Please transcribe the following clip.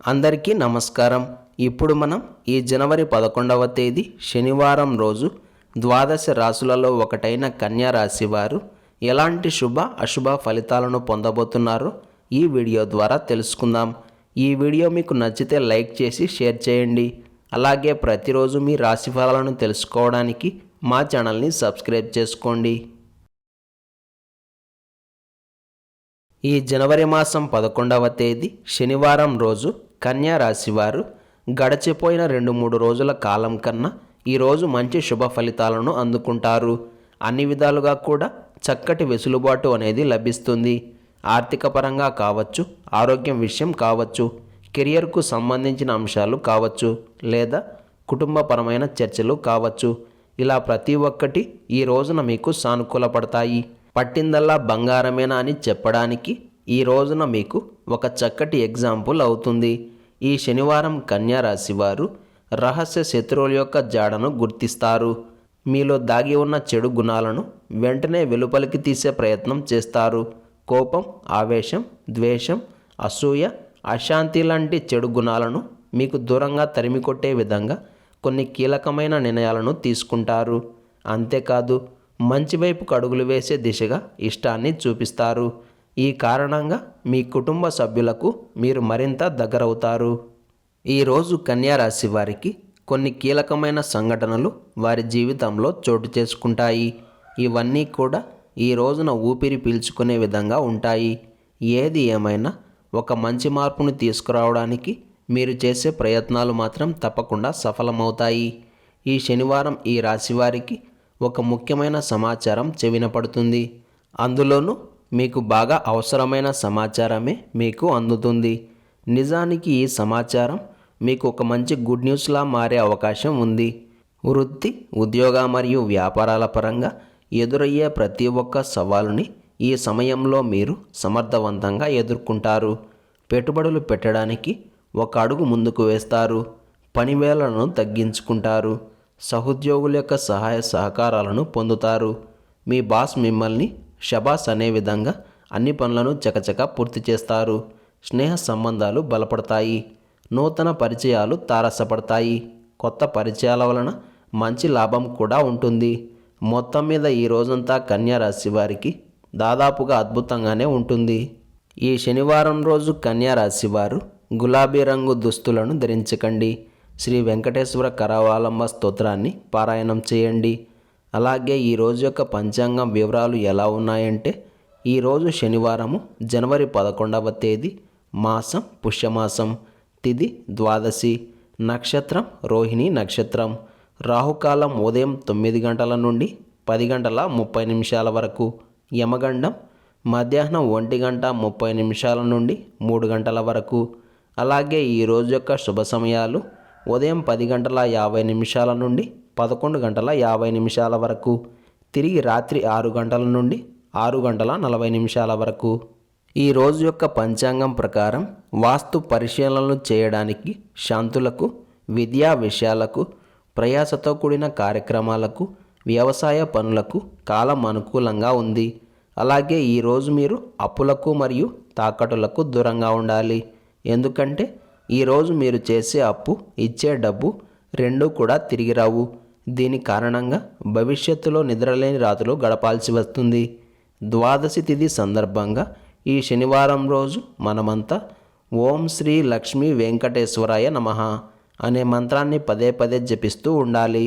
అందరికీ నమస్కారం. ఇప్పుడు మనం ఈ జనవరి పదకొండవ తేదీ శనివారం రోజు ద్వాదశ రాశులలో ఒకటైన కన్యా రాశి వారు ఎలాంటి శుభ అశుభ ఫలితాలను పొందబోతున్నారో ఈ వీడియో ద్వారా తెలుసుకుందాం. ఈ వీడియో మీకు నచ్చితే లైక్ చేసి షేర్ చేయండి. అలాగే ప్రతిరోజు మీ రాశి ఫలాలను తెలుసుకోవడానికి మా ఛానల్ని సబ్స్క్రైబ్ చేసుకోండి. ఈ జనవరి మాసం పదకొండవ తేదీ శనివారం రోజు కన్యా రాశివారు గడిచిపోయిన రెండు మూడు రోజుల కాలం కన్నా ఈరోజు మంచి శుభ ఫలితాలను అందుకుంటారు. అన్ని విధాలుగా కూడా చక్కటి వెసులుబాటు అనేది లభిస్తుంది. ఆర్థిక పరంగా కావచ్చు ఆరోగ్యం విషయం కావచ్చు కెరియర్కు సంబంధించిన అంశాలు కావచ్చు లేదా కుటుంబపరమైన చర్చలు కావచ్చు. ఇలా ప్రతి ఒక్కటి ఈ రోజున మీకు సానుకూలపడతాయి. పట్టిందల్లా బంగారమేనా అని చెప్పడానికి ఈ రోజున మీకు ఒక చక్కటి ఎగ్జాంపుల్ అవుతుంది. ఈ శనివారం కన్యారాశి వారు రహస్య శత్రువుల యొక్క జాడను గుర్తిస్తారు. మీలో దాగి ఉన్న చెడు గుణాలను వెంటనే వెలుపలికి తీసే ప్రయత్నం చేస్తారు. కోపం ఆవేశం ద్వేషం అసూయ అశాంతి లాంటి చెడు గుణాలను మీకు దూరంగా తరిమికొట్టే విధంగా కొన్ని కీలకమైన నిర్ణయాలను తీసుకుంటారు. అంతేకాదు మంచి వైపుకు అడుగులు వేసే దిశగా ఇష్టాన్ని చూపిస్తారు. ఈ కారణంగా మీ కుటుంబ సభ్యులకు మీరు మరింత దగ్గరవుతారు. ఈరోజు కన్యా రాశి వారికి కొన్ని కీలకమైన సంఘటనలు వారి జీవితంలో చోటు చేసుకుంటాయి. ఇవన్నీ కూడా ఈ రోజున ఊపిరి పీల్చుకునే విధంగా ఉంటాయి. ఏది ఏమైనా ఒక మంచి మార్పును తీసుకురావడానికి మీరు చేసే ప్రయత్నాలు మాత్రం తప్పకుండా సఫలమవుతాయి. ఈ శనివారం ఈ రాశి వారికి ఒక ముఖ్యమైన సమాచారం చెవిన పడుతుంది అందులోనూ మీకు బాగా అవసరమైన సమాచారమే మీకు అందుతుంది. నిజానికి ఈ సమాచారం మీకు ఒక మంచి గుడ్ న్యూస్లా మారే అవకాశం ఉంది. వృత్తి ఉద్యోగ మరియు వ్యాపారాల పరంగా ఎదురయ్యే ప్రతి ఒక్క సవాలుని ఈ సమయంలో మీరు సమర్థవంతంగా ఎదుర్కొంటారు. పెట్టుబడులు పెట్టడానికి ఒక అడుగు ముందుకు వేస్తారు. పనివేలను తగ్గించుకుంటారు. సహోద్యోగుల యొక్క సహాయ సహకారాలను పొందుతారు. మీ బాస్ మిమ్మల్ని షబాస్ అనే విధంగా అన్ని పనులను చకచక పూర్తి చేస్తారు. స్నేహ సంబంధాలు బలపడతాయి. నూతన పరిచయాలు తారసపడతాయి. కొత్త పరిచయాల వలన మంచి లాభం కూడా ఉంటుంది. మొత్తం మీద ఈ రోజంతా కన్యారాశి వారికి దాదాపుగా అద్భుతంగానే ఉంటుంది. ఈ శనివారం రోజు కన్యారాశి వారు గులాబీ రంగు దుస్తులను ధరించకండి. శ్రీ వెంకటేశ్వర కరావాలంబ స్తోత్రాన్ని పారాయణం చేయండి. అలాగే ఈ రోజు యొక్క పంచాంగం వివరాలు ఎలా ఉన్నాయంటే ఈరోజు శనివారము జనవరి పదకొండవ తేదీ మాసం పుష్యమాసం తిది ద్వాదశి నక్షత్రం రోహిణి నక్షత్రం రాహుకాలం ఉదయం తొమ్మిది గంటల నుండి పది గంటల ముప్పై నిమిషాల వరకు యమగండం మధ్యాహ్నం ఒంటి గంట ముప్పై నిమిషాల నుండి మూడు గంటల వరకు అలాగే ఈరోజు యొక్క శుభ సమయాలు ఉదయం పది గంటల యాభై నిమిషాల నుండి పదకొండు గంటల యాభై నిమిషాల వరకు. తిరిగి రాత్రి ఆరు గంటల నుండి ఆరు గంటల నలభై నిమిషాల వరకు. ఈ రోజు యొక్క పంచాంగం ప్రకారం వాస్తు పరిశీలనలు చేయడానికి శాంతులకు విద్యా విషయాలకు ప్రయాసతో కూడిన కార్యక్రమాలకు వ్యవసాయ పనులకు కాలం అనుకూలంగా ఉంది. అలాగే ఈరోజు మీరు అప్పులకు మరియు తాకట్టులకు దూరంగా ఉండాలి. ఎందుకంటే ఈరోజు మీరు చేసే అప్పు ఇచ్చే డబ్బు రెండూ కూడా తిరిగి రావు. దీని కారణంగా భవిష్యత్తులో నిద్రలేని రాత్రులు గడపాల్సి వస్తుంది. ద్వాదశి తిథి సందర్భంగా ఈ శనివారం రోజు మనమంతా ఓం శ్రీ లక్ష్మీ వెంకటేశ్వరాయ నమః అనే మంత్రాన్ని పదే పదే జపిస్తూ ఉండాలి.